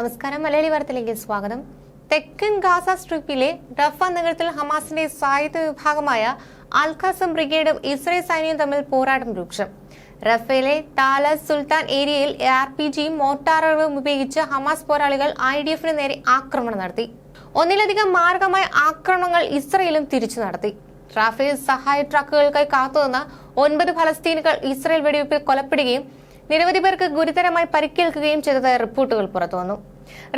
നമസ്കാരം. മലയാളി വാർത്തയിലേക്ക് സ്വാഗതം. തെക്കൻ ഗാസ സ്ട്രിപ്പിലെ റഫ നഗരത്തിൽ ഹമാസിന്റെ സായുധ വിഭാഗമായ അൽഖാസം ബ്രിഗേഡും ഇസ്രയേൽ സൈന്യവും തമ്മിൽ പോരാട്ടം രൂക്ഷം. റഫേലെ താല സുൽത്താൻ ഏരിയയിൽ ആർ പി ജിയും മോട്ടാറുകളും ഉപയോഗിച്ച് ഹമാസ് പോരാളികൾ ഐ ഡി എഫിന് നേരെ ആക്രമണം നടത്തി. ഒന്നിലധികം മാർഗമായ ആക്രമണങ്ങൾ ഇസ്രയേലും തിരിച്ചു നടത്തി. റാഫേൽ സഹായ ട്രക്കുകൾക്കായി കാത്തുനിന്ന ഒൻപത് ഫലസ്തീനുകൾ ഇസ്രയേൽ വെടിവയ്പിൽ കൊലപ്പെടുകയും നിരവധി പേർക്ക് ഗുരുതരമായി പരിക്കേൽക്കുകയും ചെയ്തതായി റിപ്പോർട്ടുകൾ പുറത്തുവന്നു.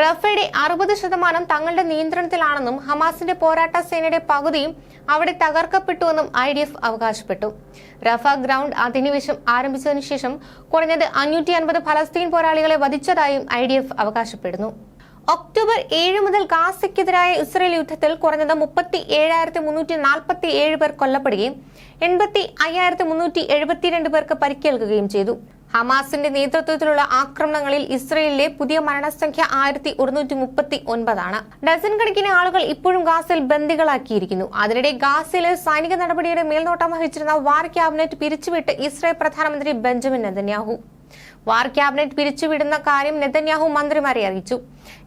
റഫയുടെ അറുപത് ശതമാനം തങ്ങളുടെ നിയന്ത്രണത്തിലാണെന്നും ഹമാസിന്റെ പോരാട്ട സേനയുടെ പകുതിയും അവിടെ തകർക്കപ്പെട്ടുവെന്നും ഐ ഡി എഫ് അവകാശപ്പെട്ടു. റഫ ഗ്രൗണ്ട് അധിനിവേശം ആരംഭിച്ചതിനു ശേഷം കുറഞ്ഞത് അഞ്ഞൂറ്റി അൻപത് ഫലസ്തീൻ പോരാളികളെ വധിച്ചതായും ഐ ഡി എഫ് അവകാശപ്പെടുന്നു. ഒക്ടോബർ ഏഴ് മുതൽ ഗാസയ്ക്കെതിരായ ഇസ്രയേൽ യുദ്ധത്തിൽ കുറഞ്ഞത് മുപ്പത്തി ഏഴായിരത്തി മുന്നൂറ്റി നാൽപ്പത്തി ഏഴ് പേർ കൊല്ലപ്പെടുകയും എൺപത്തി അയ്യായിരത്തി മുന്നൂറ്റി എഴുപത്തിരണ്ട് പേർക്ക് പരിക്കേൽക്കുകയും ചെയ്തു ഹമാസിന്റെ നേതൃത്വത്തിലുള്ള ആക്രമണങ്ങളിൽ ഇസ്രയേലിലെ പുതിയ മരണസംഖ്യ ആയിരത്തി ഒരുന്നൂറ്റി മുപ്പത്തി ഒൻപതാണ്. ഡസൻ കണക്കിന് ആളുകൾ ഇപ്പോഴും ഗാസയിൽ ബന്ദികളാക്കിയിരിക്കുന്നു. അതിനിടെ ഗാസിലെ സൈനിക നടപടിയുടെ മേൽനോട്ടം വഹിച്ചിരുന്ന വാർ ക്യാബിനറ്റ് പിരിച്ചുവിട്ട് ഇസ്രയേൽ പ്രധാനമന്ത്രി ബെഞ്ചമിൻ നെതന്യാഹു. വാർ ക്യാബിനറ്റ് പിരിച്ചുവിടുന്ന കാര്യം നെതന്യാഹു മന്ത്രിമാരെ അറിയിച്ചു.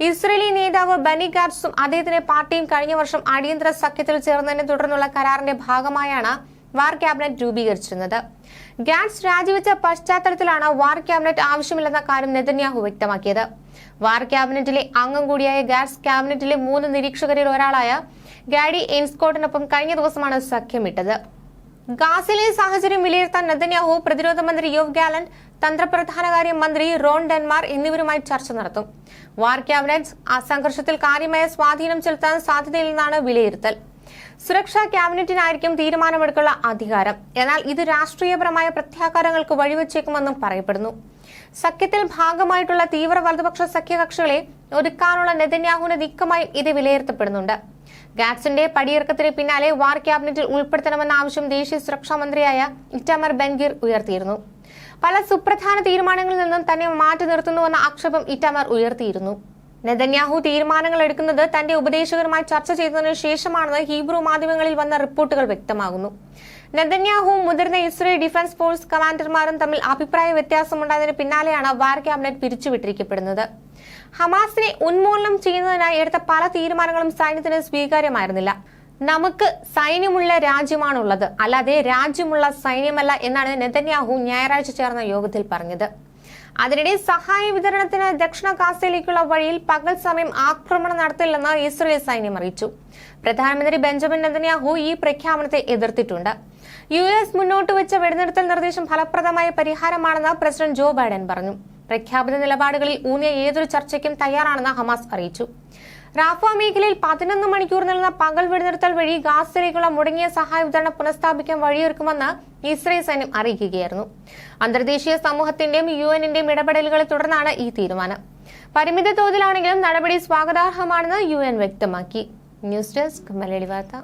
ഇസ്രയേലി നേതാവ് ബനി ഗാറ്റ്സും അദ്ദേഹത്തിന്റെ പാർട്ടിയും കഴിഞ്ഞ വർഷം അടിയന്തര സഖ്യത്തിൽ ചേർന്നതിനെ തുടർന്നുള്ള കരാറിന്റെ ഭാഗമായാണ് വാർ ക്യാബിനറ്റ് രൂപീകരിച്ചിരുന്നത്. ഗാറ്റ്സ് രാജിവെച്ച പശ്ചാത്തലത്തിലാണ് വാർ ക്യാബിനറ്റ് ആവശ്യമില്ലെന്ന കാര്യം നെതന്യാഹു വ്യക്തമാക്കിയത്. വാർ ക്യാബിനറ്റിലെ അംഗം കൂടിയായ ഗാറ്റ്സ് ക്യാബിനറ്റിലെ മൂന്ന് നിരീക്ഷകരിൽ ഒരാളായ ഗാഡി എൻസ്കോട്ടിനൊപ്പം കഴിഞ്ഞ ദിവസമാണ് സഖ്യമിട്ടത്. ഗാസിലെ സാഹചര്യം വിലയിരുത്താൻ നെതന്യാഹു പ്രതിരോധ മന്ത്രി യോവ് ഗാലന്റ് തന്ത്രപ്രധാനകാര്യ മന്ത്രി റോൺ ഡെൻമാർ എന്നിവരുമായി ചർച്ച നടത്തും. വാർ ക്യാബിനറ്റ് ആ സംഘർഷത്തിൽ കാര്യമായ സ്വാധീനം ചെലുത്താൻ സാധ്യതയില്ലെന്നാണ് വിലയിരുത്തൽ. സുരക്ഷാ ക്യാബിനറ്റിനായിരിക്കും തീരുമാനമെടുക്കുള്ള അധികാരം. എന്നാൽ ഇത് രാഷ്ട്രീയപരമായ പ്രത്യാഘാതങ്ങൾക്ക് വഴിവെച്ചേക്കുമെന്നും പറയപ്പെടുന്നു. സഖ്യത്തിൽ ഭാഗമായിട്ടുള്ള തീവ്ര വലതുപക്ഷ സഖ്യകക്ഷികളെ ഒതുക്കാനുള്ള നെതന്യാഹുവിന്റെ നീക്കമായും ഇത് വിലയിരുത്തപ്പെടുന്നുണ്ട്. ഗാറ്റ്സിന്റെ പടിയിറക്കത്തിന് പിന്നാലെ വാർ ക്യാബിനറ്റിൽ ഉൾപ്പെടുത്തണമെന്ന ആവശ്യം ദേശീയ സുരക്ഷാ മന്ത്രിയായ ഇറ്റമർ ബെൻഗിർ ഉയർത്തിയിരുന്നു. പല സുപ്രധാന തീരുമാനങ്ങളിൽ നിന്നും തന്നെ മാറ്റി നിർത്തുന്നുവെന്ന ആക്ഷേപം ഇറ്റമർ ഉയർത്തിയിരുന്നു. നെതന്യാഹു തീരുമാനങ്ങൾ എടുക്കുന്നത് തന്റെ ഉപദേശകരുമായി ചർച്ച ചെയ്തതിനു ശേഷമാണെന്ന് ഹീബ്രു മാധ്യമങ്ങളിൽ വന്ന റിപ്പോർട്ടുകൾ വ്യക്തമാകുന്നു. നെതന്യാഹുവും മുതിർന്ന ഇസ്രയേൽ ഡിഫൻസ് ഫോഴ്സ് കമാൻഡർമാരും തമ്മിൽ അഭിപ്രായ വ്യത്യാസമുണ്ടായതിന് പിന്നാലെയാണ് വാർ ക്യാബിനറ്റ് പിരിച്ചുവിട്ടിരിക്കപ്പെടുന്നത്. ഹമാസിനെ ഉന്മൂലനം ചെയ്യുന്നതിനായി എടുത്ത പല തീരുമാനങ്ങളും സൈന്യത്തിന് സ്വീകാര്യമായിരുന്നില്ല. നമുക്ക് സൈന്യമുള്ള രാജ്യമാണുള്ളത്. അല്ലാതെ രാജ്യമുള്ള സൈന്യമല്ല എന്നാണ് നെതന്യാഹു ഞായറാഴ്ച ചേർന്ന യോഗത്തിൽ പറഞ്ഞത്. അതിനിടെ സഹായ വിതരണത്തിന് ദക്ഷിണ ഗാസയിലേക്കുള്ള വഴിയിൽ പകൽ സമയം ആക്രമണം നടത്തില്ലെന്ന് ഇസ്രയേൽ സൈന്യം അറിയിച്ചു. പ്രധാനമന്ത്രി ബെഞ്ചമിൻ നെതന്യാഹു ഈ പ്രഖ്യാപനത്തെ എതിർത്തിട്ടുണ്ട്. യു എസ് മുന്നോട്ട് വെച്ച വെടിനിർത്തൽ നിർദ്ദേശം ഫലപ്രദമായ പരിഹാരമാണെന്ന് പ്രസിഡന്റ് ജോ ബൈഡൻ പറഞ്ഞു. പ്രഖ്യാപിത നിലപാടുകളിൽ ഊന്നിയ ഏതൊരു ചർച്ചയ്ക്കും തയ്യാറാണെന്ന് ഹമാസ് അറിയിച്ചു. റാഫ മേഖലയിൽ പതിനൊന്ന് മണിക്കൂർ നീളുന്ന പകൽ വെടിനിർത്തൽ വഴി ഗാസയിലേക്കുള്ള മുടങ്ങിയ സഹായ വിതരണം പുനഃസ്ഥാപിക്കാൻ വഴിയൊരുക്കുമെന്ന് ഇസ്രയേൽ സൈന്യം അറിയിക്കുകയായിരുന്നു. അന്തർദേശീയ സമൂഹത്തിന്റെയും യു എന്നിന്റെയും ഇടപെടലുകളെ തുടർന്നാണ് ഈ തീരുമാനം. പരിമിത തോതിലാണെങ്കിലും നടപടി സ്വാഗതാർഹമാണെന്ന് യു വ്യക്തമാക്കി. ന്യൂസ് ഡെസ്ക് മലയാളി വാർത്ത.